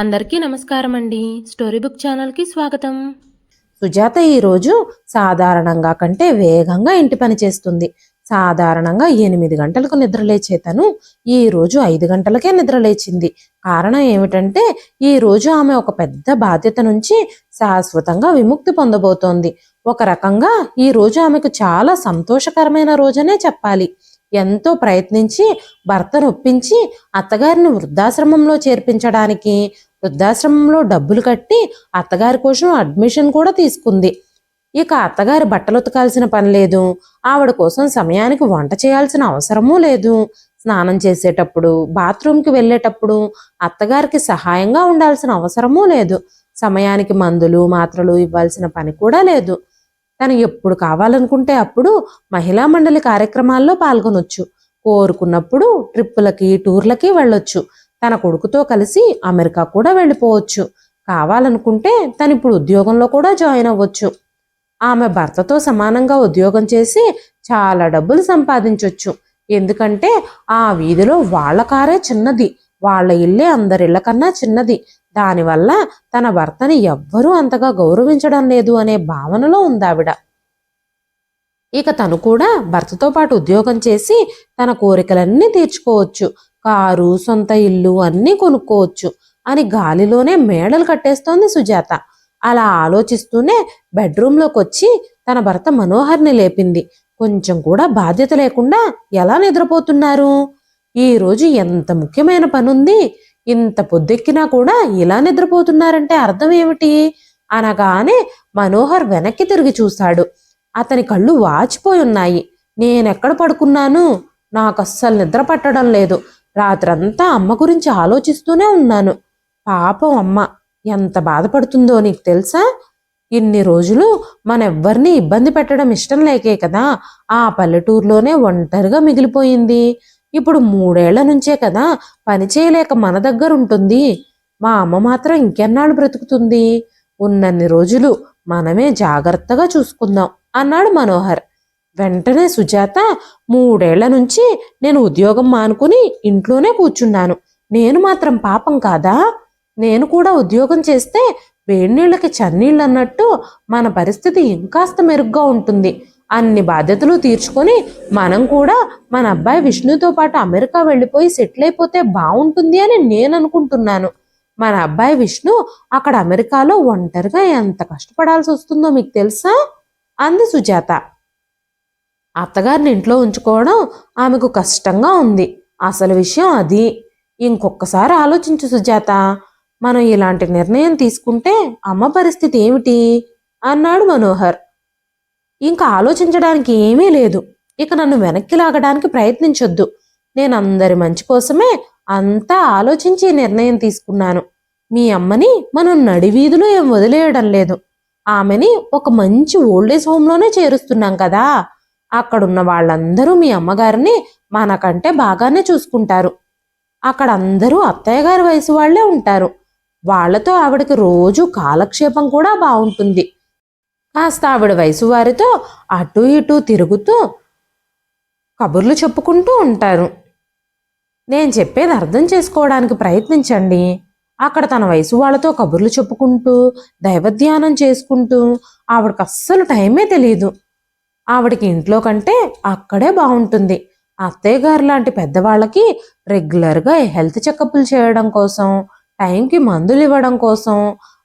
అందరికీ నమస్కారం అండి. స్టోరీ బుక్ ఛానల్కి స్వాగతం. సుజాత ఈరోజు సాధారణంగా కంటే వేగంగా ఇంటి పని చేస్తుంది. సాధారణంగా ఎనిమిది గంటలకు నిద్రలేచే తను ఈ రోజు ఐదు గంటలకే నిద్రలేచింది కారణం ఏమిటంటే ఈ రోజు ఆమె ఒక పెద్ద బాధ్యత నుంచి శాశ్వతంగా విముక్తి పొందబోతోంది. ఒక రకంగా ఈ రోజు ఆమెకు చాలా సంతోషకరమైన రోజనే చెప్పాలి. ఎంతో ప్రయత్నించి భర్తను ఒప్పించి అత్తగారిని వృద్ధాశ్రమంలో చేర్పించడానికి వృద్ధాశ్రమంలో డబ్బులు కట్టి అత్తగారి కోసం అడ్మిషన్ కూడా తీసుకుంది. ఇక అత్తగారి బట్టలు ఉతకాల్సిన పని లేదు. ఆవిడ కోసం సమయానికి వంట చేయాల్సిన అవసరమూ లేదు. స్నానం చేసేటప్పుడు బాత్రూంకి వెళ్ళేటప్పుడు అత్తగారికి సహాయంగా ఉండాల్సిన అవసరమూ లేదు. సమయానికి మందులు మాత్రలు ఇవ్వాల్సిన పని కూడా లేదు. తను ఎప్పుడు కావాలనుకుంటే అప్పుడు మహిళా మండలి కార్యక్రమాల్లో పాల్గొనొచ్చు. కోరుకున్నప్పుడు ట్రిప్పులకి టూర్లకి వెళ్ళొచ్చు. తన కొడుకుతో కలిసి అమెరికా కూడా వెళ్ళిపోవచ్చు. కావాలనుకుంటే తను ఇప్పుడు ఉద్యోగంలో కూడా జాయిన్ అవ్వచ్చు. ఆమె భర్తతో సమానంగా ఉద్యోగం చేసి చాలా డబ్బులు సంపాదించవచ్చు ఎందుకంటే ఆ వీధిలో వాళ్ళ కారే చిన్నది. వాళ్ళ ఇల్లే అందరిళ్ళ కన్నా చిన్నది. దానివల్ల తన భర్తని ఎవ్వరూ అంతగా గౌరవించడం లేదు అనే భావనలో ఉందావిడ. ఇక తను కూడా భర్తతో పాటు ఉద్యోగం చేసి తన కోరికలన్నీ తీర్చుకోవచ్చు. కారు సొంత ఇల్లు అన్నీ కొనుక్కోవచ్చు. అని గాలిలోనే మేడలు కట్టేస్తోంది సుజాత. అలా ఆలోచిస్తూనే బెడ్రూమ్లోకి వచ్చి తన భర్త మనోహర్ని లేపింది. కొంచెం కూడా బాధ్యత లేకుండా ఎలా నిద్రపోతున్నారు? ఈ రోజు ఎంత ముఖ్యమైన పనుంది? ఇంత పొద్దెక్కినా కూడా ఇలా నిద్రపోతున్నారంటే అర్థం ఏమిటి? అనగానే మనోహర్ వెనక్కి తిరిగి చూశాడు. అతని కళ్ళు వాచిపోయి ఉన్నాయి. నేనెక్కడ పడుకున్నాను? నాకు అస్సలు నిద్ర పట్టడం లేదు. రాత్రంతా అమ్మ గురించి ఆలోచిస్తూనే ఉన్నాను. పాపం అమ్మ ఎంత బాధపడుతుందో నీకు తెలుసా? ఇన్ని రోజులు మనెవ్వరిని ఇబ్బంది పెట్టడం ఇష్టం లేకే కదా ఆ పల్లెటూరులోనే ఒంటరిగా మిగిలిపోయింది. ఇప్పుడు మూడేళ్ళ నుంచే కదా పని చేయలేక మన దగ్గర ఉంటుంది. మా అమ్మ మాత్రం ఇంకెన్నాళ్ళు బ్రతుకుతుంది? ఉన్నన్ని రోజులు మనమే జాగ్రత్తగా చూసుకుందాం అన్నాడు మనోహర్. వెంటనే సుజాత మూడేళ్ళ నుంచి నేను ఉద్యోగం మానుకుని ఇంట్లోనే కూర్చున్నాను. నేను మాత్రం పాపం కాదా? నేను కూడా ఉద్యోగం చేస్తే వేడినీళ్ళకి చన్నీళ్ళు అన్నట్టు మన పరిస్థితి ఇంకాస్త మెరుగ్గా ఉంటుంది. అన్ని బాధ్యతలు తీర్చుకొని మనం కూడా మన అబ్బాయి విష్ణుతో పాటు అమెరికా వెళ్ళిపోయి సెటిల్ అయిపోతే బాగుంటుంది అని నేను అనుకుంటున్నాను. మన అబ్బాయి విష్ణు అక్కడ అమెరికాలో ఒంటరిగా ఎంత కష్టపడాల్సి వస్తుందో మీకు తెలుసా? అంది సుజాత. అత్తగారిని ఇంట్లో ఉంచుకోవడం ఆమెకు కష్టంగా ఉంది. అసలు విషయం అది. ఇంకొకసారి ఆలోచించు సుజాత. మనం ఇలాంటి నిర్ణయం తీసుకుంటే అమ్మ పరిస్థితి ఏమిటి? అన్నాడు మనోహర్. ఇంకా ఆలోచించడానికి ఏమీ లేదు. ఇక నన్ను వెనక్కి లాగడానికి ప్రయత్నించొద్దు. నేను అందరి మంచి కోసమే అంతా ఆలోచించి నిర్ణయం తీసుకున్నాను. మీ అమ్మని మనం నడివీధిలో ఏం వదిలేయడం లేదు. ఆమెని ఒక మంచి ఓల్డేజ్ హోమ్లోనే చేరుస్తున్నాం కదా. అక్కడున్న వాళ్ళందరూ మీ అమ్మగారిని మనకంటే బాగానే చూసుకుంటారు. అక్కడ అందరూ అత్తయ్య గారి వయసు వాళ్ళే ఉంటారు. వాళ్ళతో ఆవిడకి రోజు కాలక్షేపం కూడా బాగుంటుంది కాస్త ఆవిడ వయసు వారితో అటు ఇటు తిరుగుతూ కబుర్లు చెప్పుకుంటూ ఉంటారు. నేను చెప్పేది అర్థం చేసుకోవడానికి ప్రయత్నించండి. అక్కడ తన వయసు వాళ్ళతో కబుర్లు చెప్పుకుంటూ దైవధ్యానం చేసుకుంటూ ఆవిడకి అస్సలు టైమే తెలియదు ఆవిడకి ఇంట్లో కంటే అక్కడే బాగుంటుంది. అత్తయ్య గారు లాంటి పెద్దవాళ్ళకి రెగ్యులర్గా హెల్త్ చెకప్లు చేయడం కోసం టైంకి మందులు ఇవ్వడం కోసం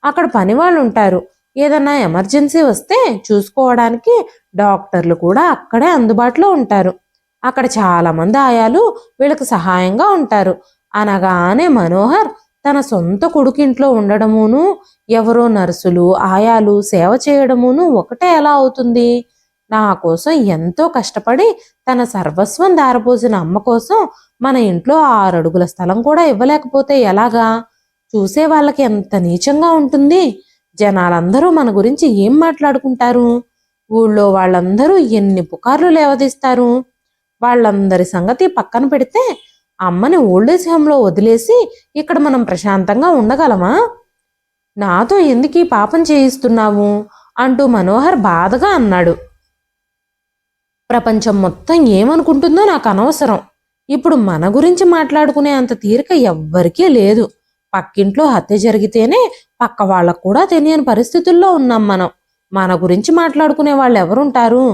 అక్కడ పని వాళ్ళు ఉంటారు. ఏదన్నా ఎమర్జెన్సీ వస్తే చూసుకోవడానికి డాక్టర్లు కూడా అక్కడే అందుబాటులో ఉంటారు. అక్కడ చాలామంది ఆయాలు వీళ్ళకి సహాయంగా ఉంటారు. అనగానే మనోహర్ తన సొంత కొడుకింట్లో ఉండడమును ఎవరో నర్సులు ఆయాలు సేవ చేయడమును ఒకటే ఎలా అవుతుంది? నా కోసం ఎంతో కష్టపడి తన సర్వస్వం దారపోసిన అమ్మ కోసం మన ఇంట్లో ఆరు అడుగుల స్థలం కూడా ఇవ్వలేకపోతే ఎలాగా? చూసే వాళ్ళకి ఎంత నీచంగా ఉంటుంది. జనాలందరూ మన గురించి ఏం మాట్లాడుకుంటారు? ఊళ్ళో వాళ్ళందరూ ఎన్ని పుకార్లు లేవదీస్తారు? వాళ్ళందరి సంగతి పక్కన పెడితే అమ్మని ఓల్డేజ్ హోమ్లో వదిలేసి ఇక్కడ మనం ప్రశాంతంగా ఉండగలమా? నాతో ఎందుకు ఈ పాపం చేయిస్తున్నావు? అంటూ మనోహర్ బాధగా అన్నాడు. ప్రపంచం మొత్తం ఏమనుకుంటుందో నాకు అనవసరం. ఇప్పుడు మన గురించి మాట్లాడుకునే అంత తీరిక ఎవ్వరికీ లేదు. పక్కింట్లో హత్య జరిగితేనే పక్క వాళ్ళకు కూడా తెలియని పరిస్థితుల్లో ఉన్నాం మనం. మన గురించి మాట్లాడుకునే వాళ్ళు ఎవరుంటారు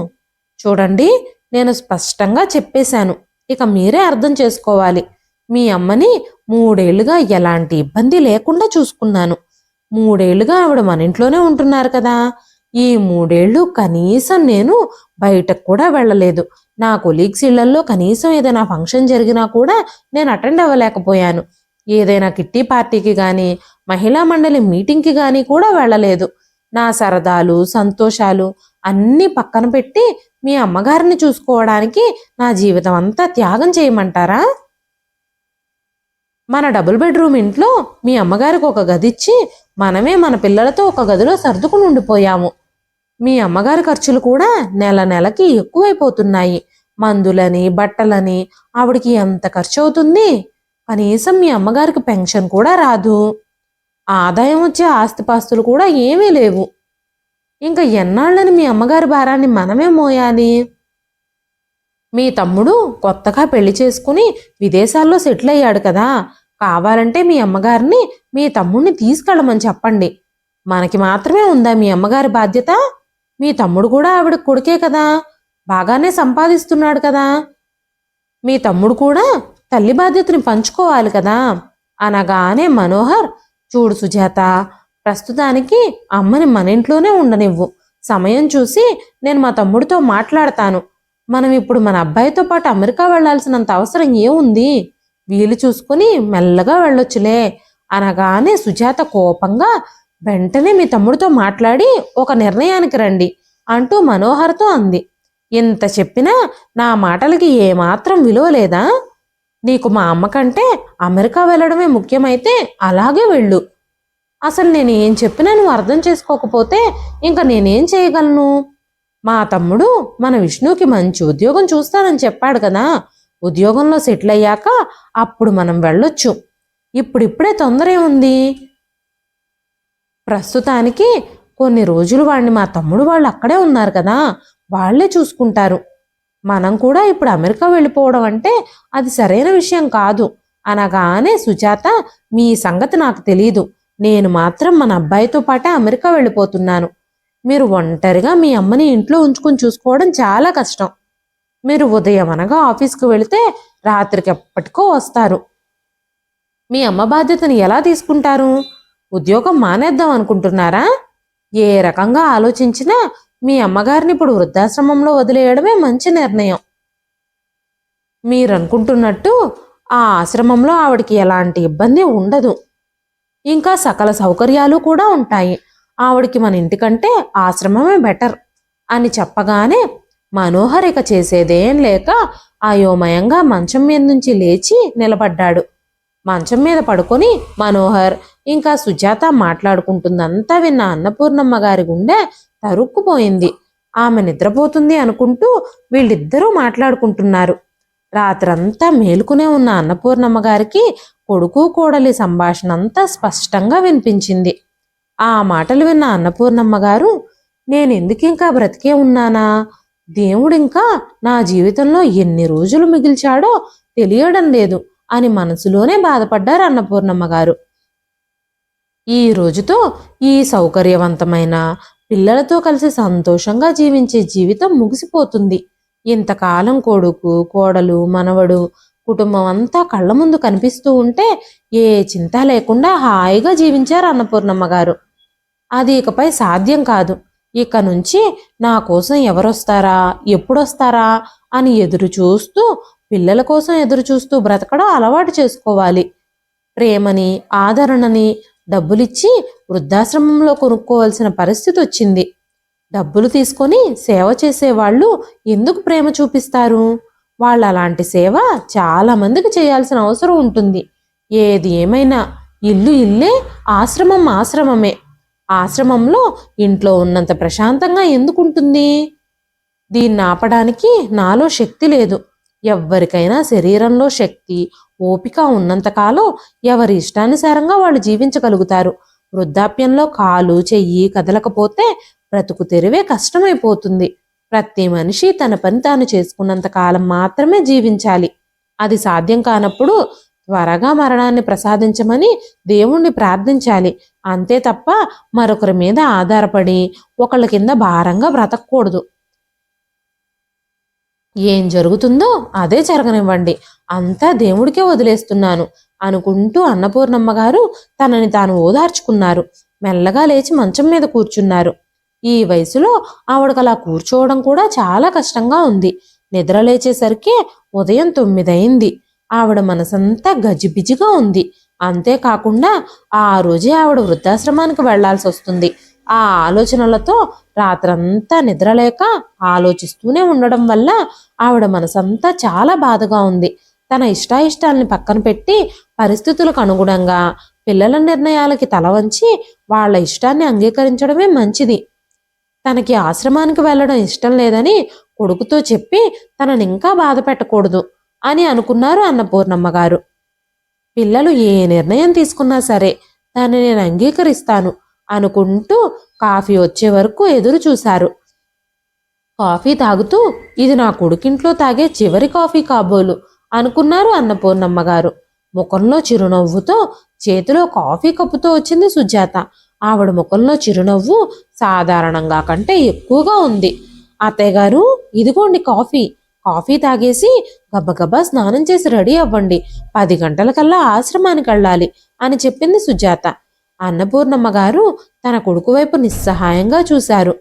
చూడండి నేను స్పష్టంగా చెప్పేశాను. ఇక మీరే అర్థం చేసుకోవాలి. మీ అమ్మని మూడేళ్ళుగా ఎలాంటి ఇబ్బంది లేకుండా చూసుకున్నాను. మూడేళ్ళుగా ఆవిడ మన ఇంట్లోనే ఉంటున్నారు కదా. ఈ మూడేళ్ళు కనీసం నేను బయటకు కూడా వెళ్ళలేదు. నా కొలీగ్స్ ఇళ్ళలో కనీసం ఏదైనా ఫంక్షన్ జరిగినా కూడా నేను అటెండ్ అవ్వలేకపోయాను. ఏదైనా కిట్టి పార్టీకి కానీ మహిళా మండలి మీటింగ్కి కానీ కూడా వెళ్ళలేదు. నా సరదాలు సంతోషాలు అన్నీ పక్కన పెట్టి మీ అమ్మగారిని చూసుకోవడానికి నా జీవితం అంతా త్యాగం చేయమంటారా? మన డబుల్ బెడ్రూమ్ ఇంట్లో మీ అమ్మగారికి ఒక గది ఇచ్చి మనమే మన పిల్లలతో ఒక గదిలో సర్దుకుని ఉండిపోయాము. మీ అమ్మగారి ఖర్చులు కూడా నెల నెలకి ఎక్కువైపోతున్నాయి. మందులని బట్టలని ఆవిడికి ఎంత ఖర్చు అవుతుంది కనీసం మీ అమ్మగారికి పెన్షన్ కూడా రాదు. ఆదాయం వచ్చే ఆస్తిపాస్తులు కూడా ఏమీ లేవు. ఇంకా ఎన్నాళ్ళని మీ అమ్మగారి భారాన్ని మనమే మోయాలి? మీ తమ్ముడు కొత్తగా పెళ్ళి చేసుకుని విదేశాల్లో సెటిల్ అయ్యాడు కదా. కావాలంటే మీ అమ్మగారిని మీ తమ్ముడిని తీసుకెళ్ళమని చెప్పండి. మనకి మాత్రమే ఉందా మీ అమ్మగారి బాధ్యత? మీ తమ్ముడు కూడా ఆవిడ కొడుకే కదా. బాగానే సంపాదిస్తున్నాడు కదా. మీ తమ్ముడు కూడా తల్లి బాధ్యతని పంచుకోవాలి కదా. అనగానే మనోహర్ చూడు సుజాత ప్రస్తుతానికి అమ్మని మన ఇంట్లోనే ఉండనివ్వు. సమయం చూసి నేను మా తమ్ముడితో మాట్లాడతాను. మనం ఇప్పుడు మన అబ్బాయితో పాటు అమెరికా వెళ్ళాల్సినంత అవసరం ఏముంది? వీలు చూసుకుని మెల్లగా వెళ్ళొచ్చులే. అనగానే సుజాత కోపంగా వెంటనే మీ తమ్ముడితో మాట్లాడి ఒక నిర్ణయానికి రండి అంటూ మనోహర్తో అంది. ఇంత చెప్పినా నా మాటలకి ఏమాత్రం విలువ లేదా? నీకు మా అమ్మ కంటే అమెరికా వెళ్ళడమే ముఖ్యమైతే అలాగే వెళ్ళు. అసలు నేను ఏం చెప్పినా నువ్వు అర్థం చేసుకోకపోతే ఇంకా నేనేం చేయగలను? మా తమ్ముడు మన విష్ణుకి మంచి ఉద్యోగం చూస్తానని చెప్పాడు కదా. ఉద్యోగంలో సెటిల్ అయ్యాక అప్పుడు మనం వెళ్ళొచ్చు. ఇప్పుడిప్పుడే తొందర ఏముంది ప్రస్తుతానికి కొన్ని రోజులు వాడిని మా తమ్ముడు వాళ్ళు అక్కడే ఉన్నారు కదా వాళ్ళే చూసుకుంటారు. మనం కూడా ఇప్పుడు అమెరికా వెళ్ళిపోవడం అంటే అది సరైన విషయం కాదు. అనగానే సుజాత మీ సంగతి నాకు తెలీదు. నేను మాత్రం మన అబ్బాయితో పాటే అమెరికా వెళ్ళిపోతున్నాను. మీరు ఒంటరిగా మీ అమ్మని ఇంట్లో ఉంచుకొని చూసుకోవడం చాలా కష్టం. మీరు ఉదయం అనగా ఆఫీస్కి వెళితే రాత్రికి ఎప్పటికో వస్తారు. మీ అమ్మ బాధ్యతను ఎలా తీసుకుంటారు? ఉద్యోగం మానేద్దాం అనుకుంటున్నారా? ఏ రకంగా ఆలోచించినా మీ అమ్మగారిని ఇప్పుడు వృద్ధాశ్రమంలో వదిలేయడమే మంచి నిర్ణయం. మీరు అనుకుంటున్నట్టు ఆ ఆశ్రమంలో ఆవిడకి ఎలాంటి ఇబ్బంది ఉండదు. ఇంకా సకల సౌకర్యాలు కూడా ఉంటాయి. ఆవిడకి మన ఇంటికంటే ఆశ్రమమే బెటర్ అని చెప్పగానే మనోహరిక చేసేదేం లేక అయోమయంగా మంచం మీద నుంచి లేచి నిలబడ్డాడు. మంచం మీద పడుకొని మనోహర్ ఇంకా సుజాత మాట్లాడుకుంటుందంతా విన్న అన్నపూర్ణమ్మ గారి గుండె తరుక్కుపోయింది. ఆమె నిద్రపోతుంది అనుకుంటూ వీళ్ళిద్దరూ మాట్లాడుకుంటున్నారు. రాత్రంతా మేలుకునే ఉన్న అన్నపూర్ణమ్మ గారికి కొడుకు కోడలి సంభాషణ అంతా స్పష్టంగా వినిపించింది. ఆ మాటలు విన్న అన్నపూర్ణమ్మ గారు నేను ఎందుకు ఇంకా బ్రతికే ఉన్నానా? దేవుడింకా నా జీవితంలో ఎన్ని రోజులు మిగిల్చాడో తెలియడం లేదు అని మనసులోనే బాధపడ్డారు అన్నపూర్ణమ్మ గారు. ఈ రోజుతో ఈ సౌకర్యవంతమైన పిల్లలతో కలిసి సంతోషంగా జీవించే జీవితం ముగిసిపోతుంది. ఇంతకాలం కొడుకు కోడలు మనవడు కుటుంబం అంతా కళ్ళ ముందు కనిపిస్తూ ఉంటే ఏ చింత లేకుండా హాయిగా జీవించారు అన్నపూర్ణమ్మ గారు. అది ఇకపై సాధ్యం కాదు. ఇక నుంచి నా కోసం ఎవరొస్తారా ఎప్పుడొస్తారా అని ఎదురు చూస్తూ పిల్లల కోసం ఎదురు చూస్తూ బ్రతకడం అలవాటు చేసుకోవాలి. ప్రేమని ఆదరణని డబ్బులిచ్చి వృద్ధాశ్రమంలో కొనుక్కోవాల్సిన పరిస్థితి వచ్చింది డబ్బులు తీసుకొని సేవ చేసేవాళ్ళు ఎందుకు ప్రేమ చూపిస్తారు? వాళ్ళు అలాంటి సేవ చాలా మందికి చేయాల్సిన అవసరం ఉంటుంది. ఏది ఏమైనా ఇల్లు ఇల్లే ఆశ్రమం ఆశ్రమమే. ఆశ్రమంలో ఇంట్లో ఉన్నంత ప్రశాంతంగా ఎందుకుంటుంది? దీన్ని ఆపడానికి నాలో శక్తి లేదు. ఎవ్వరికైనా శరీరంలో శక్తి ఓపిక ఉన్నంతకాలం ఎవరి ఇష్టానుసారంగా వాళ్ళు జీవించగలుగుతారు. వృద్ధాప్యంలో కాలు చెయ్యి కదలకపోతే బ్రతుకు తెరివే కష్టమైపోతుంది. ప్రతి మనిషి తన పని తాను చేసుకున్నంత కాలం మాత్రమే జీవించాలి. అది సాధ్యం కానప్పుడు త్వరగా మరణాన్ని ప్రసాదించమని దేవుణ్ణి ప్రార్థించాలి. అంతే తప్ప మరొకరి మీద ఆధారపడి ఒకళ్ళ కింద భారంగా బ్రతకూడదు ఏం జరుగుతుందో అదే జరగనివ్వండి. అంతా దేవుడికే వదిలేస్తున్నాను అనుకుంటూ అన్నపూర్ణమ్మ గారు తనని తాను ఓదార్చుకున్నారు. మెల్లగా లేచి మంచం మీద కూర్చున్నారు. ఈ వయసులో ఆవిడకు అలా కూర్చోవడం కూడా చాలా కష్టంగా ఉంది. నిద్ర లేచేసరికి ఉదయం తొమ్మిదయింది. ఆవిడ మనసంతా గజిబిజిగా ఉంది. అంతేకాకుండా ఆ రోజే ఆవిడ వృద్ధాశ్రమానికి వెళ్ళాల్సి వస్తుంది ఆ ఆలోచనలతో రాత్రంతా నిద్రలేక ఆలోచిస్తూనే ఉండడం వల్ల ఆవిడ మనసంతా చాలా బాధగా ఉంది. తన ఇష్టాయిష్టాలని పక్కన పెట్టి పరిస్థితులకు అనుగుణంగా పిల్లల నిర్ణయాలకి తల వంచి వాళ్ళ ఇష్టాన్ని అంగీకరించడమే మంచిది. తనకి ఆశ్రమానికి వెళ్ళడం ఇష్టం లేదని కొడుకుతో చెప్పి తనని ఇంకా బాధ పెట్టకూడదు అని అనుకున్నారు అన్నపూర్ణమ్మ గారు. పిల్లలు ఏ నిర్ణయం తీసుకున్నా సరే దాన్ని నేను అంగీకరిస్తాను. అనుకుంటూ కాఫీ వచ్చే వరకు ఎదురు చూశారు. కాఫీ తాగుతూ ఇది నా కొడుకింట్లో తాగే చివరి కాఫీ కాబోలు అనుకున్నారు అన్నపూర్ణమ్మ గారు. ముఖంలో చిరునవ్వుతో చేతిలో కాఫీ కప్పుతో వచ్చింది సుజాత. ఆవిడ ముఖంలో చిరునవ్వు సాధారణంగా కంటే ఎక్కువగా ఉంది. అత్తయ్య గారు ఇదిగోండి కాఫీ. కాఫీ తాగేసి గబగబా స్నానం చేసి రెడీ అవ్వండి. పది గంటలకల్లా ఆశ్రమానికి వెళ్ళాలి అని చెప్పింది సుజాత. అన్నపూర్ణమ్మ గారు తన కొడుకు వైపు నిస్సహాయంగా చూశారు.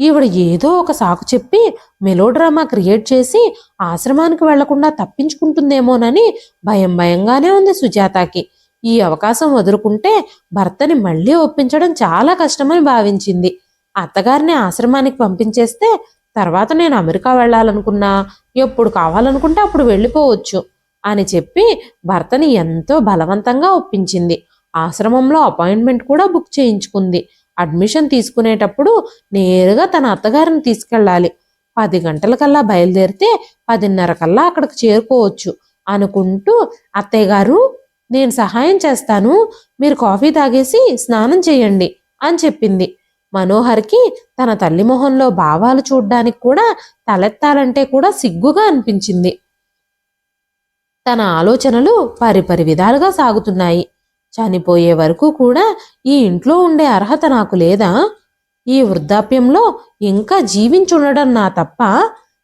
ఈవిడ ఏదో ఒక సాకు చెప్పి మెలోడ్రామా క్రియేట్ చేసి ఆశ్రమానికి వెళ్ళకుండా తప్పించుకుంటుందేమోనని భయం భయంగానే ఉంది సుజాతకి. ఈ అవకాశం వదులుకుంటే భర్తని మళ్ళీ ఒప్పించడం చాలా కష్టమని భావించింది. అత్తగారిని ఆశ్రమానికి పంపించేస్తే తర్వాత నేను అమెరికా వెళ్ళాలనుకున్నా ఎప్పుడు కావాలనుకుంటే అప్పుడు వెళ్ళిపోవచ్చు అని చెప్పి భర్తని ఎంతో బలవంతంగా ఒప్పించింది. ఆశ్రమంలో అపాయింట్మెంట్ కూడా బుక్ చేయించుకుంది. అడ్మిషన్ తీసుకునేటప్పుడు నేరుగా తన అత్తగారిని తీసుకెళ్ళాలి. పది గంటలకల్లా బయలుదేరితే పదిన్నర కల్లా అక్కడికి చేరుకోవచ్చు అనుకుంటూ అత్తయ్య గారు నేను సహాయం చేస్తాను. మీరు కాఫీ తాగేసి స్నానం చేయండి అని చెప్పింది. మనోహర్కి తన తల్లి మొహంలో భావాలు చూడ్డానికి కూడా తలెత్తాలంటే కూడా సిగ్గుగా అనిపించింది. తన ఆలోచనలు పరిపరి విధాలుగా సాగుతున్నాయి. చనిపోయే వరకు కూడా ఈ ఇంట్లో ఉండే అర్హత నాకు లేదా? ఈ వృద్ధాప్యంలో ఇంకా జీవించుండడం నా తప్ప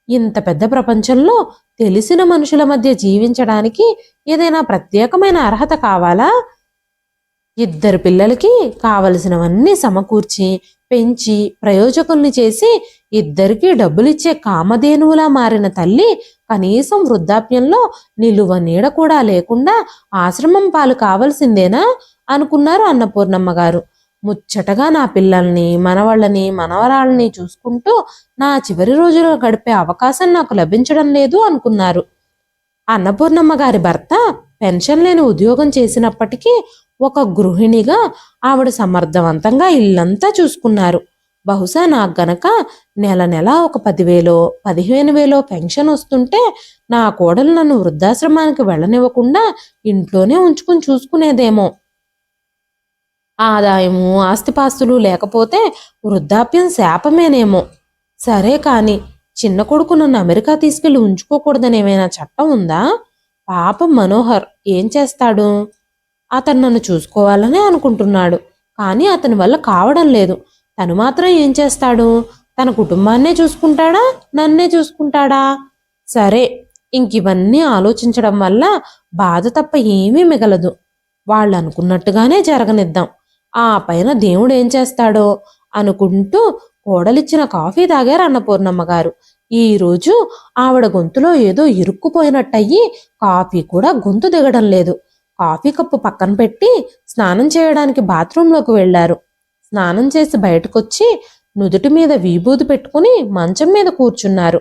ఇంత పెద్ద ప్రపంచంలో తెలిసిన మనుషుల మధ్య జీవించడానికి ఏదైనా ప్రత్యేకమైన అర్హత కావాలా? ఇద్దరు పిల్లలకి కావలసినవన్నీ సమకూర్చి పెంచి ప్రయోజకుల్ని చేసి ఇద్దరికీ డబ్బులిచ్చే కామధేనువులా మారిన తల్లి కనీసం వృద్ధాప్యంలో నిలువ నీడ కూడా లేకుండా ఆశ్రమం పాలు కావలసిందేనా? అనుకున్నారు అన్నపూర్ణమ్మ గారు. ముచ్చటగా నా పిల్లల్ని మనవాళ్ళని మనవరాళ్ళని చూసుకుంటూ నా చివరి రోజులు గడిపే అవకాశం నాకు లభించడం లేదు అనుకున్నారు. అన్నపూర్ణమ్మ గారి భర్త పెన్షన్ లేని ఉద్యోగం చేసినప్పటికీ ఒక గృహిణిగా ఆవిడ సమర్థవంతంగా ఇల్లంతా చూసుకున్నారు. బహుశా నాకు గనక నెల నెల ఒక పదివేలో పదిహేను వేలో పెన్షన్ వస్తుంటే నా కోడలు నన్ను వృద్ధాశ్రమానికి వెళ్ళనివ్వకుండా ఇంట్లోనే ఉంచుకుని చూసుకునేదేమో. ఆదాయము ఆస్తిపాస్తులు లేకపోతే వృద్ధాప్యం శాపమేనేమో. సరే కాని చిన్న కొడుకు నన్ను అమెరికా తీసుకెళ్ళి ఉంచుకోకూడదని ఏమైనా చట్టం ఉందా? పాపం మనోహర్ ఏం చేస్తాడు? అతను నన్ను చూసుకోవాలనే అనుకుంటున్నాడు. కానీ అతని వల్ల కావడం లేదు. తను మాత్రం ఏం చేస్తాడు? తన కుటుంబాన్నే చూసుకుంటాడా? నన్నే చూసుకుంటాడా? సరే ఇంక ఇవన్నీ ఆలోచించడం వల్ల బాధ తప్ప ఏమీ మిగలదు. వాళ్ళు అనుకున్నట్టుగానే జరగనిద్దాం. ఆ పైన దేవుడు ఏం చేస్తాడో అనుకుంటూ కోడలిచ్చిన కాఫీ తాగారు అన్నపూర్ణమ్మ గారు. ఈరోజు ఆవిడ గొంతులో ఏదో ఇరుక్కుపోయినట్టయి కాఫీ కూడా గొంతు దిగడం లేదు. కాఫీ కప్పు పక్కన పెట్టి స్నానం చేయడానికి బాత్రూంలోకి వెళ్ళారు స్నానం చేసి బయటకొచ్చి నుదుటి మీద విభూది పెట్టుకుని మంచం మీద కూర్చున్నారు.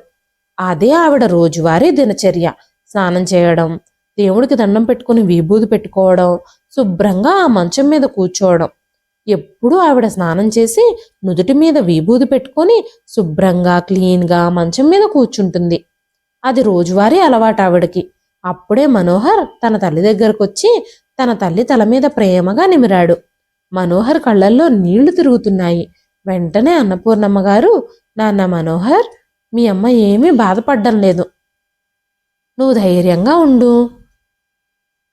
అదే ఆవిడ రోజువారీ దినచర్య. స్నానం చేయడం దేవుడికి దండం పెట్టుకుని విభూది పెట్టుకోవడం శుభ్రంగా ఆ మంచం మీద కూర్చోవడం. ఎప్పుడూ ఆవిడ స్నానం చేసి నుదుటి మీద విభూది పెట్టుకొని శుభ్రంగా క్లీన్గా మంచం మీద కూర్చుంటుంది. అది రోజువారీ అలవాటు ఆవిడకి. అప్పుడే మనోహర్ తన తల్లి దగ్గరకు వచ్చి తన తల్లి తల మీద ప్రేమగా నిమిరాడు. మనోహర్ కళ్ళల్లో నీళ్ళు తిరుగుతున్నాయి. వెంటనే అన్నపూర్ణమ్మ గారు నాన్న మనోహర్ మీ అమ్మ ఏమీ బాధపడడం లేదు. నువ్వు ధైర్యంగా ఉండు.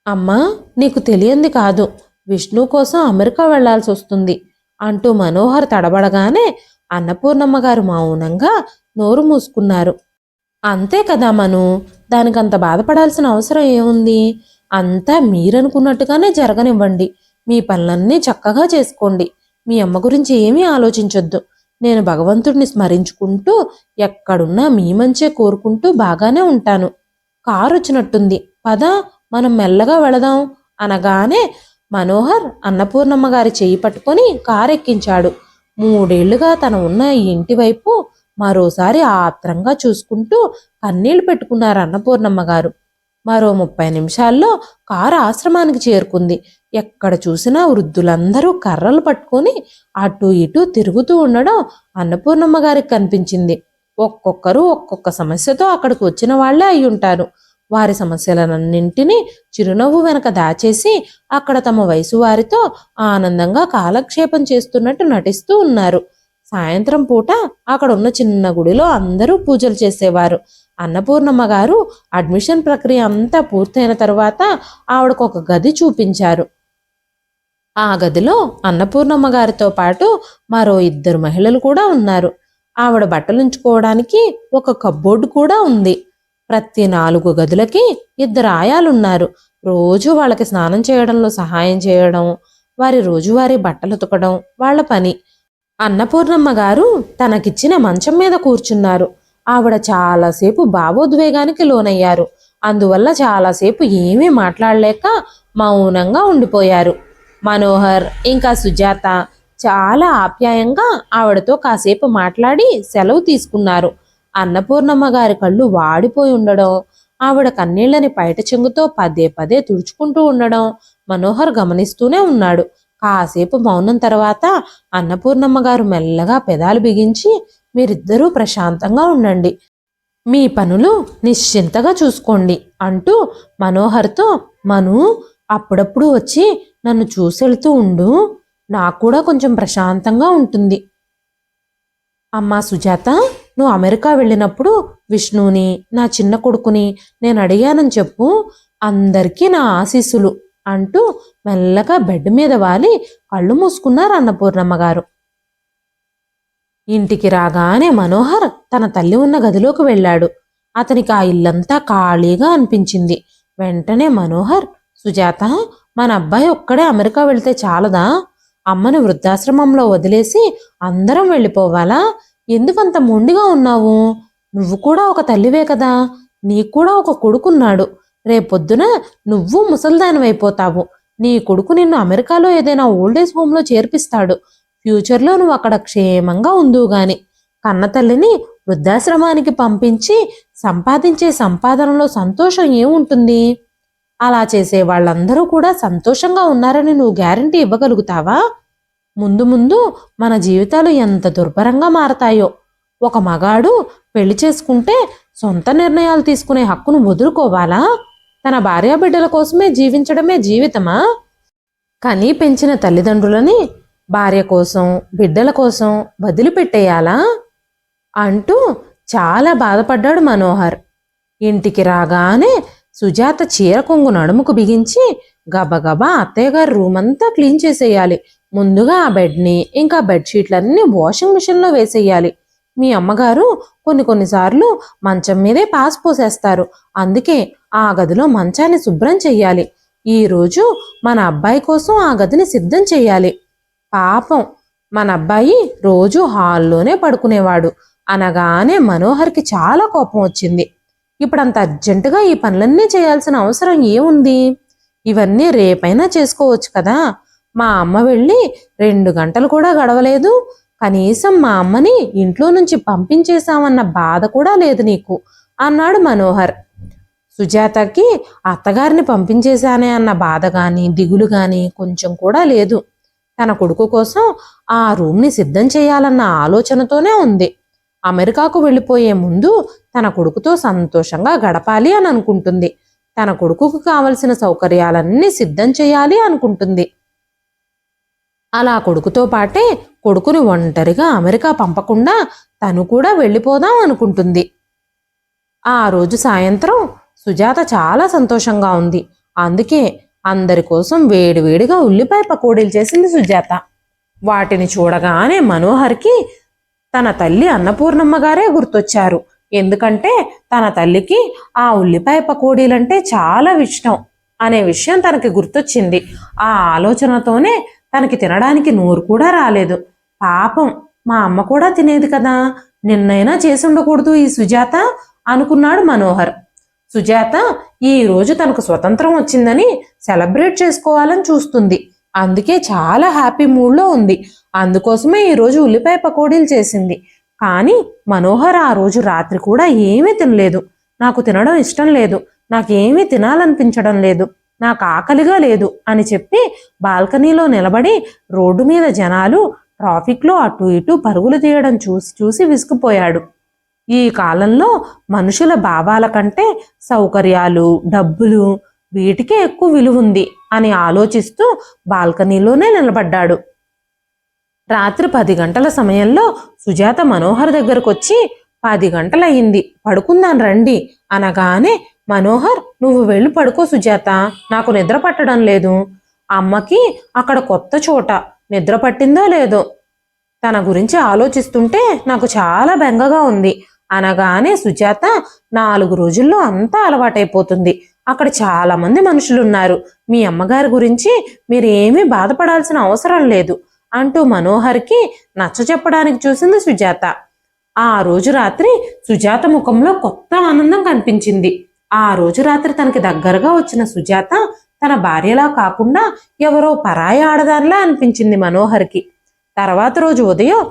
అమ్మా నీకు తెలియంది కాదు. విష్ణు కోసం అమెరికా వెళ్ళాల్సి వస్తుంది. అంటూ మనోహర్ తడబడగానే అన్నపూర్ణమ్మ గారు మౌనంగా నోరు మూసుకున్నారు. అంతే కదా మను దానికంత బాధపడాల్సిన అవసరం ఏముంది? అంతా మీరనుకున్నట్టుగానే జరగనివ్వండి. మీ పనులన్నీ చక్కగా చేసుకోండి. మీ అమ్మ గురించి ఏమీ ఆలోచించొద్దు. నేను భగవంతుడిని స్మరించుకుంటూ ఎక్కడున్నా మీ మంచే కోరుకుంటూ బాగానే ఉంటాను. కారు వచ్చినట్టుంది. పద మనం మెల్లగా వెళదాం అనగానే మనోహర్ అన్నపూర్ణమ్మ గారి చేయి పట్టుకొని కారు ఎక్కించాడు మూడేళ్ళుగా తన ఉన్న ఈ ఇంటి వైపు మరోసారి ఆత్రంగా చూసుకుంటూ కన్నీళ్ళు పెట్టుకున్నారు అన్నపూర్ణమ్మ గారు. మరో ముప్పై నిమిషాల్లో కారు ఆశ్రమానికి చేరుకుంది. ఎక్కడ చూసినా వృద్ధులందరూ కర్రలు పట్టుకొని అటు ఇటు తిరుగుతూ ఉండడం అన్నపూర్ణమ్మ గారికి కనిపించింది. ఒక్కొక్కరు ఒక్కొక్క సమస్యతో అక్కడికి వచ్చిన వాళ్ళే అయి ఉంటారు. వారి సమస్యలన్నింటినీ చిరునవ్వు వెనక దాచేసి అక్కడ తమ వయసు వారితో ఆనందంగా కాలక్షేపం చేస్తున్నట్టు నటిస్తూ ఉన్నారు. సాయంత్రం పూట అక్కడ ఉన్న చిన్న గుడిలో అందరూ పూజలు చేసేవారు. అన్నపూర్ణమ్మ గారు అడ్మిషన్ ప్రక్రియ అంతా పూర్తయిన తర్వాత ఆవిడకు ఒక గది చూపించారు. ఆ గదిలో అన్నపూర్ణమ్మ గారితో పాటు మరో ఇద్దరు మహిళలు కూడా ఉన్నారు. ఆవిడ బట్టలుంచుకోవడానికి ఒక కబ్బోర్డు కూడా ఉంది. ప్రతి నాలుగు గదులకి ఇద్దరు ఆయాలున్నారు. రోజు వాళ్ళకి స్నానం చేయడంలో సహాయం చేయడం వారి రోజువారీ బట్టలు ఉతకడం వాళ్ళ పని. అన్నపూర్ణమ్మ గారు తనకిచ్చిన మంచం మీద కూర్చున్నారు. ఆవిడ చాలాసేపు భావోద్వేగానికి లోనయ్యారు. అందువల్ల చాలాసేపు ఏమీ మాట్లాడలేక మౌనంగా ఉండిపోయారు. మనోహర్ ఇంకా సుజాత చాలా ఆప్యాయంగా ఆవిడతో కాసేపు మాట్లాడి సెలవు తీసుకున్నారు. అన్నపూర్ణమ్మ గారి కళ్ళు వాడిపోయి ఉండడం ఆవిడ కన్నీళ్ళని పైట చెంగుతో పదే పదే తుడుచుకుంటూ ఉండడం మనోహర్ గమనిస్తూనే ఉన్నాడు. కాసేపు మౌనం తర్వాత అన్నపూర్ణమ్మ గారు మెల్లగా పెదాలు బిగించి మీరిద్దరూ ప్రశాంతంగా ఉండండి. మీ పనులు నిశ్చింతగా చూసుకోండి అంటూ మనోహర్తో మను అప్పుడప్పుడు వచ్చి నన్ను చూసెళ్తూ ఉండు. నాకు కూడా కొంచెం ప్రశాంతంగా ఉంటుంది. అమ్మా సుజాత నువ్వు అమెరికా వెళ్ళినప్పుడు విష్ణుని నా చిన్న కొడుకుని నేను అడిగానని చెప్పు. అందరికీ నా ఆశీస్సులు అంటూ మెల్లగా బెడ్ మీద వాలి కళ్ళు మూసుకున్నారు అన్నపూర్ణమ్మ గారు. ఇంటికి రాగానే మనోహర్ తన తల్లి ఉన్న గదిలోకి వెళ్ళాడు. అతనికి ఆ ఇల్లంతా ఖాళీగా అనిపించింది. వెంటనే మనోహర్ సుజాత మన అబ్బాయి ఒక్కడే అమెరికా వెళ్తే చాలదా? అమ్మని వృద్ధాశ్రమంలో వదిలేసి అందరం వెళ్ళిపోవాలా? ఎందుకంత మొండిగా ఉన్నావు? నువ్వు కూడా ఒక తల్లివే కదా. నీకు కూడా ఒక కొడుకున్నాడు. రేపొద్దున నువ్వు ముసల్దానివైపోతావు నీ కొడుకు నిన్ను అమెరికాలో ఏదైనా ఓల్డేజ్ హోమ్లో చేర్పిస్తాడు. ఫ్యూచర్లో నువ్వు అక్కడ క్షేమంగా ఉందువు గాని. కన్నతల్లిని వృద్ధాశ్రమానికి పంపించి సంపాదించే సంపాదనలో సంతోషం ఏముంటుంది? అలా చేసే వాళ్ళందరూ కూడా సంతోషంగా ఉన్నారని నువ్వు గ్యారంటీ ఇవ్వగలుగుతావా? ముందు ముందు మన జీవితాలు ఎంత దుర్భరంగా మారతాయో. ఒక మగాడు పెళ్ళి చేసుకుంటే సొంత నిర్ణయాలు తీసుకునే హక్కును వదులుకోవాలా? తన భార్యాబిడ్డల కోసమే జీవించడమే జీవితమా? కనీ పెంచిన తల్లిదండ్రులని భార్య కోసం బిడ్డల కోసం వదిలిపెట్టేయాలా? అంటూ చాలా బాధపడ్డాడు మనోహర్. ఇంటికి రాగానే సుజాత చీర కొంగు నడుముకు బిగించి గబగబా అత్తయ్యగారి రూమ్ అంతా క్లీన్ చేసేయాలి. ముందుగా ఆ బెడ్ని ఇంకా బెడ్షీట్లన్నీ వాషింగ్ మిషన్లో వేసేయాలి. మీ అమ్మగారు కొన్ని కొన్నిసార్లు మంచం మీదే పాస్ పోసేస్తారు. అందుకే ఆ గదిలో మంచాన్ని శుభ్రం చెయ్యాలి ఈ రోజు మన అబ్బాయి కోసం ఆ గదిని సిద్ధం చెయ్యాలి పాపం మన అబ్బాయి రోజు హాల్లోనే పడుకునేవాడు. అనగానే మనోహర్కి చాలా కోపం వచ్చింది. ఇప్పుడు అంత అర్జెంటుగా ఈ పనులన్నీ చేయాల్సిన అవసరం ఏముంది? ఇవన్నీ రేపైనా చేసుకోవచ్చు కదా. మా అమ్మ వెళ్ళి రెండు గంటలు కూడా గడవలేదు. కనీసం మా అమ్మని ఇంట్లో నుంచి పంపించేశామన్న బాధ కూడా లేదు నీకు అన్నాడు మనోహర్. సుజాతకి అత్తగారిని పంపించేశానే అన్న బాధ కానీ దిగులు కానీ కొంచెం కూడా లేదు. తన కొడుకు కోసం ఆ రూమ్ని సిద్ధం చేయాలన్న ఆలోచనతోనే ఉంది. అమెరికాకు వెళ్ళిపోయే ముందు తన కొడుకుతో సంతోషంగా గడపాలి అని అనుకుంటుంది. తన కొడుకుకు కావలసిన సౌకర్యాలన్నీ సిద్ధం చేయాలి అనుకుంటుంది. అలా కొడుకుతో పాటే కొడుకుని ఒంటరిగా అమెరికా పంపకుండా తను కూడా వెళ్ళిపోదాం అనుకుంటుంది. ఆ రోజు సాయంత్రం సుజాత చాలా సంతోషంగా ఉంది. అందుకే అందరి కోసం వేడివేడిగా ఉల్లిపాయ పకోడీలు చేసింది సుజాత. వాటిని చూడగానే మనోహర్కి తన తల్లి అన్నపూర్ణమ్మ గారే గుర్తొచ్చారు. ఎందుకంటే తన తల్లికి ఆ ఉల్లిపాయ పకోడీలంటే చాలా ఇష్టం అనే విషయం తనకి గుర్తొచ్చింది. ఆ ఆలోచనతోనే తనకి తినడానికి నోరు కూడా రాలేదు. పాపం మా అమ్మ కూడా తినేది కదా నిన్నైనా చేసి ఉండకూడదు ఈ సుజాత అనుకున్నాడు మనోహర్. సుజాత ఈ రోజు తనకు స్వతంత్రం వచ్చిందని సెలబ్రేట్ చేసుకోవాలని చూస్తుంది. అందుకే చాలా హ్యాపీ మూడ్లో ఉంది. అందుకోసమే ఈరోజు ఉల్లిపాయ పకోడీలు చేసింది. కానీ మనోహర్ ఆ రోజు రాత్రి కూడా ఏమీ తినలేదు. నాకు తినడం ఇష్టం లేదు. నాకేమీ తినాలనిపించడం లేదు. నాకు ఆకలిగా లేదు అని చెప్పి బాల్కనీలో నిలబడి రోడ్డు మీద జనాలు ట్రాఫిక్లో అటు ఇటు పరుగులు తీయడం చూసి చూసి విసుకుపోయాడు ఈ కాలంలో మనుషుల భావాల కంటే సౌకర్యాలు డబ్బులు వీటికే ఎక్కువ విలువ ఉంది అని ఆలోచిస్తూ బాల్కనీలోనే నిలబడ్డాడు. రాత్రి పది గంటల సమయంలో సుజాత మనోహర్ దగ్గరకొచ్చి పది గంటలయ్యింది పడుకుందాం రండి అనగానే మనోహర్ నువ్వు వెళ్ళి పడుకో సుజాత నాకు నిద్ర పట్టడం లేదు. అమ్మకి అక్కడ కొత్త చోట నిద్ర పట్టిందో లేదో. తన గురించి ఆలోచిస్తుంటే నాకు చాలా బెంగగా ఉంది అనగానే సుజాత నాలుగు రోజుల్లో అంతా అలవాటైపోతుంది. అక్కడ చాలా మంది మనుషులున్నారు. మీ అమ్మగారి గురించి మీరు ఏమీ బాధపడాల్సిన అవసరం లేదు అంటూ మనోహర్కి నచ్చ చెప్పడానికి చూసింది సుజాత. ఆ రోజు రాత్రి సుజాత ముఖంలో కొత్త ఆనందం కనిపించింది. ఆ రోజు రాత్రి తనకి దగ్గరగా వచ్చిన సుజాత తన భార్యలా కాకుండా ఎవరో పరాయి ఆడదానిలా అనిపించింది మనోహర్కి. తర్వాత రోజు ఉదయం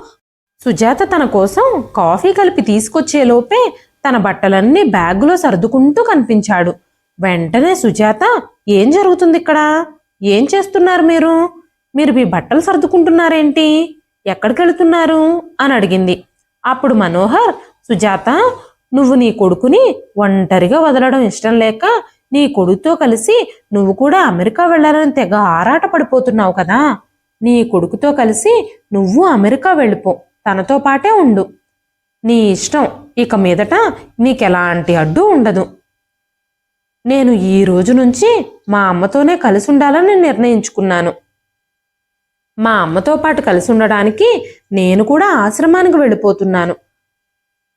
సుజాత తన కోసం కాఫీ కలిపి తీసుకొచ్చే లోపే తన బట్టలన్నీ బ్యాగులో సర్దుకుంటూ కనిపించాడు. వెంటనే సుజాత ఏం జరుగుతుంది ఇక్కడ? ఏం చేస్తున్నారు మీరు? మీరు మీ బట్టలు సర్దుకుంటున్నారేంటి? ఎక్కడికి వెళుతున్నారు? అని అడిగింది. అప్పుడు మనోహర్ సుజాత నువ్వు నీ కొడుకుని ఒంటరిగా వదలడం ఇష్టం లేక నీ కొడుకుతో కలిసి నువ్వు కూడా అమెరికా వెళ్ళాలని తెగ ఆరాట పడిపోతున్నావు కదా. నీ కొడుకుతో కలిసి నువ్వు అమెరికా వెళ్ళిపో. తనతో పాటే ఉండు. నీ ఇష్టం. ఇక మీదట నీకెలాంటి అడ్డు ఉండదు. నేను ఈ రోజు నుంచి మా అమ్మతోనే కలిసి ఉండాలని నిర్ణయించుకున్నాను. మా అమ్మతో పాటు కలిసి ఉండడానికి నేను కూడా ఆశ్రమానికి వెళ్ళిపోతున్నాను.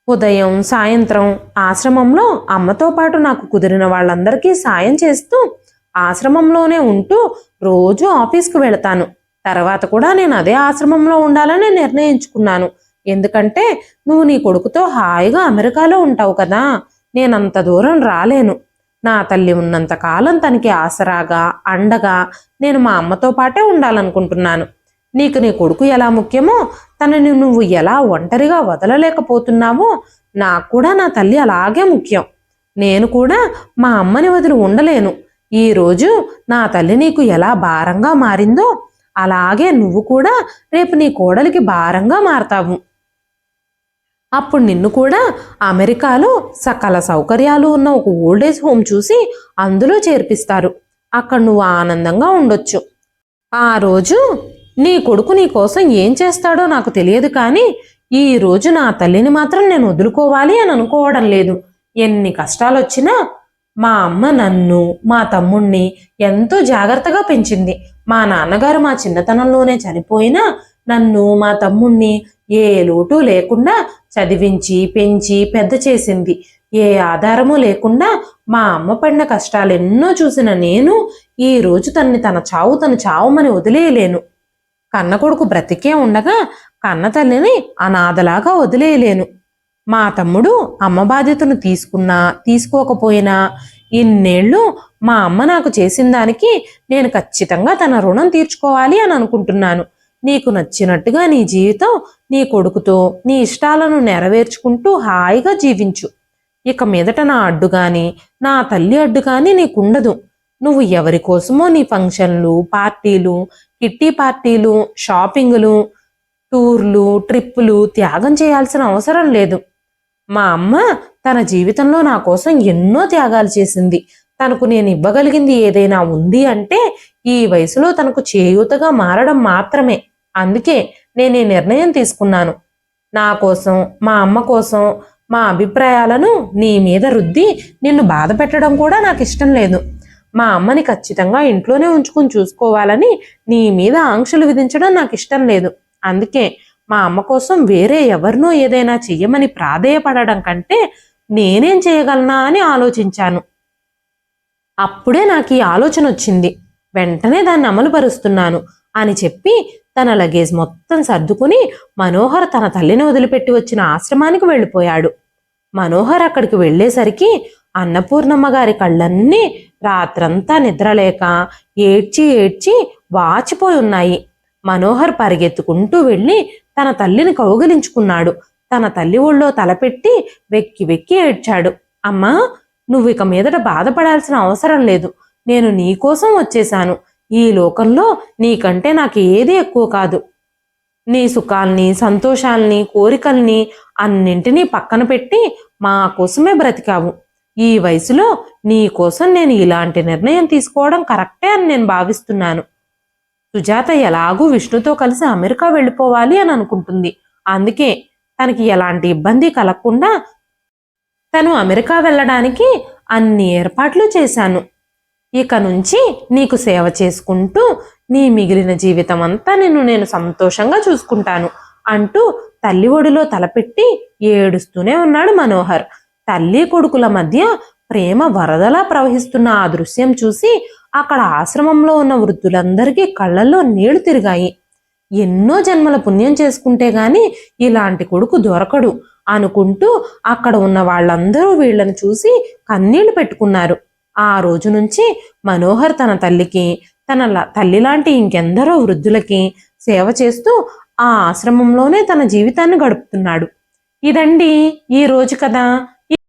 ఉదయం సాయంత్రం ఆశ్రమంలో అమ్మతో పాటు నాకు కుదిరిన వాళ్ళందరికీ సాయం చేస్తూ ఆశ్రమంలోనే ఉంటూ రోజు ఆఫీస్కి వెళతాను. తర్వాత కూడా నేను అదే ఆశ్రమంలో ఉండాలని నిర్ణయించుకున్నాను. ఎందుకంటే నువ్వు నీ కొడుకుతో హాయిగా అమెరికాలో ఉంటావు కదా నేనంత దూరం రాలేను. నా తల్లి ఉన్నంత కాలం తనకి ఆసరాగా అండగా నేను మా అమ్మతో పాటే ఉండాలనుకుంటున్నాను. నీకు నీ కొడుకు ఎలా ముఖ్యమో తనని నువ్వు ఎలా ఒంటరిగా వదలలేకపోతున్నావో నాకు కూడా నా తల్లి అలాగే ముఖ్యం. నేను కూడా మా అమ్మని వదిలి ఉండలేను. ఈ రోజు నా తల్లి నీకు ఎలా భారంగా మారిందో అలాగే నువ్వు కూడా రేపు నీ కోడలికి భారంగా మారతావు. అప్పుడు నిన్ను కూడా అమెరికాలో సకల సౌకర్యాలు ఉన్న ఒక ఓల్డేజ్ హోమ్ చూసి అందులో చేర్పిస్తారు. అక్కడ నువ్వు ఆనందంగా ఉండొచ్చు. ఆ రోజు నీ కొడుకు నీ కోసం ఏం చేస్తాడో నాకు తెలియదు కానీ ఈ రోజు నా తల్లిని మాత్రం నేను వదులుకోవాలి అని అనుకోవడం లేదు. ఎన్ని కష్టాలు వచ్చినా మా అమ్మ నన్ను మా తమ్ముణ్ణి ఎంతో జాగ్రత్తగా పెంచింది. మా నాన్నగారు మా చిన్నతనంలోనే చనిపోయినా నన్ను మా తమ్ముణ్ణి ఏ లోటు లేకుండా చదివించి పెంచి పెద్ద చేసింది. ఏ ఆధారము లేకుండా మా అమ్మ పడిన కష్టాలెన్నో చూసిన నేను ఈ రోజు తన్ని తన చావు తను చావుమని వదిలేయలేను. కన్న కొడుకు బ్రతికే ఉండగా కన్న తల్లిని అనాథలాగా వదిలేయలేను. మా తమ్ముడు అమ్మ బాధ్యతను తీసుకున్నా తీసుకోకపోయినా ఇన్నేళ్ళు మా అమ్మ నాకు చేసిన దానికి నేను ఖచ్చితంగా తన రుణం తీర్చుకోవాలి అని అనుకుంటున్నాను. నీకు నచ్చినట్టుగా నీ జీవితం నీ కొడుకుతో నీ ఇష్టాలను నెరవేర్చుకుంటూ హాయిగా జీవించు. ఇక మీదట నా అడ్డు కానీ నా తల్లి అడ్డు కానీ నీకుండదు. నువ్వు ఎవరి కోసమో నీ ఫంక్షన్లు పార్టీలు కిట్టి పార్టీలు షాపింగులు టూర్లు ట్రిప్పులు త్యాగం చేయాల్సిన అవసరం లేదు. మా అమ్మ తన జీవితంలో నా కోసం ఎన్నో త్యాగాలు చేసింది. తనకు నేను ఇవ్వగలిగింది ఏదైనా ఉంది అంటే ఈ వయసులో తనకు చేయూతగా మారడం మాత్రమే. అందుకే నేను ఈ నిర్ణయం తీసుకున్నాను. నా కోసం మా అమ్మ కోసం మా అభిప్రాయాలను నీ మీద రుద్ది నిన్ను బాధ పెట్టడం కూడా నాకు ఇష్టం లేదు. మా అమ్మని ఖచ్చితంగా ఇంట్లోనే ఉంచుకుని చూసుకోవాలని నీ మీద ఆంక్షలు విధించడం నాకు ఇష్టం లేదు. అందుకే మా అమ్మ కోసం వేరే ఎవరినో ఏదైనా చెయ్యమని ప్రాధేయపడడం కంటే నేనేం చేయగలనా అని ఆలోచించాను. అప్పుడే నాకు ఈ ఆలోచన వచ్చింది. వెంటనే దాన్ని అమలు పరుస్తున్నాను అని చెప్పి తన లగేజ్ మొత్తం సర్దుకుని మనోహర్ తన తల్లిని వదిలిపెట్టి వచ్చిన ఆశ్రమానికి వెళ్ళిపోయాడు. మనోహర్ అక్కడికి వెళ్ళేసరికి అన్నపూర్ణమ్మ గారి కళ్ళన్నీ రాత్రంతా నిద్రలేక ఏడ్చి ఏడ్చి వాచిపోయి ఉన్నాయి. మనోహర్ పరిగెత్తుకుంటూ వెళ్ళి తన తల్లిని కౌగిలించుకున్నాడు. తన తల్లి ఒళ్ళో తలపెట్టి వెక్కి వెక్కి ఏడ్చాడు. అమ్మా నువ్వు ఇక మీదట బాధపడాల్సిన అవసరం లేదు. నేను నీకోసం వచ్చేశాను. ఈ లోకంలో నీకంటే నాకు ఏది ఎక్కువ కాదు. నీ సుఖాల్ని సంతోషాల్ని కోరికల్ని అన్నింటినీ పక్కన పెట్టి మా కోసమే బ్రతికావు. ఈ వయసులో నీ కోసం నేను ఇలాంటి నిర్ణయం తీసుకోవడం కరెక్టే అని నేను భావిస్తున్నాను. సుజాత ఎలాగూ విష్ణుతో కలిసి అమెరికా వెళ్ళిపోవాలి అని అనుకుంటుంది. అందుకే తనకి ఎలాంటి ఇబ్బంది కలగకుండా తను అమెరికా వెళ్ళడానికి అన్ని ఏర్పాట్లు చేశాను. ఇక నుంచి నీకు సేవ చేసుకుంటూ నీ మిగిలిన జీవితం అంతా నిన్ను నేను సంతోషంగా చూసుకుంటాను అంటూ తల్లి ఒడిలో తలపెట్టి ఏడుస్తూనే ఉన్నాడు మనోహర్. తల్లి కొడుకుల మధ్య ప్రేమ వరదలా ప్రవహిస్తున్న ఆ దృశ్యం చూసి అక్కడ ఆశ్రమంలో ఉన్న వృద్ధులందరికీ కళ్ళల్లో నీళ్ళు తిరిగాయి. ఎన్నో జన్మల పుణ్యం చేసుకుంటే గాని ఇలాంటి కొడుకు దొరకడు అనుకుంటూ అక్కడ ఉన్న వాళ్ళందరూ వీళ్ళని చూసి కన్నీళ్ళు పెట్టుకున్నారు. ఆ రోజు నుంచి మనోహర్ తన తల్లికి తన తల్లి లాంటి ఇంకెందరో వృద్ధులకి సేవ చేస్తూ ఆ ఆశ్రమంలోనే తన జీవితాన్ని గడుపుతున్నాడు. ఇదండి ఈ రోజు కథ.